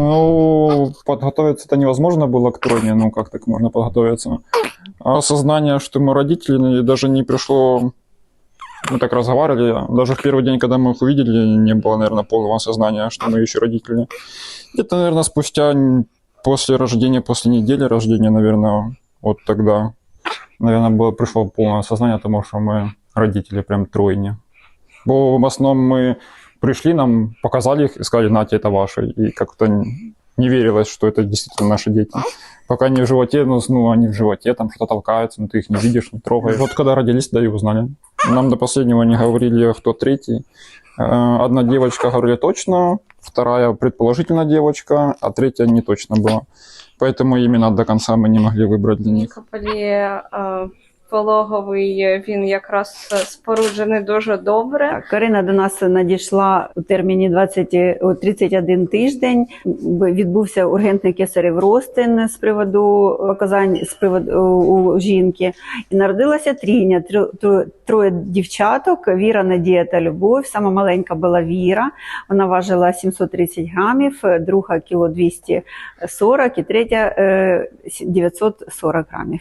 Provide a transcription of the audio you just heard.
Ну, подготовиться это невозможно было к тройне, ну как так можно подготовиться? А осознание, что мы родители, даже не пришло... Мы так разговаривали, даже в первый день, когда мы их увидели, не было, наверное, полного осознания, что мы еще родители. Где-то, наверное, спустя после рождения, после недели рождения, наверное, вот тогда, наверное, было, пришло полное осознание тому, что мы родители, прям тройни. Бо в основном мы пришли, нам показали их и сказали, нате, это ваши. И как-то не верилось, что это действительно наши дети. Пока они в животе, ну, ну, они в животе, там что-то толкается, но ты их не видишь, не трогаешь. Вот когда родились, да и узнали. Нам до последнего не говорили, кто третий. Э, Одна девочка говорили точно, вторая предположительно девочка, а третья не точно была. Поэтому именно до конца мы не могли выбрать для них. Е, пологовий він якраз споруджений дуже добре. Так, Карина до нас надійшла у терміні 20, о, 31 тиждень. Відбувся ургентний кесарів розтин з приводу показань з приводу у, жінки. І народилася трійня, тро- тро- троє дівчаток: Віра, Надія та Любов. Сама маленька була Віра. Вона важила 730 грамів, друга кіло 240 і третя е, 940 грамів.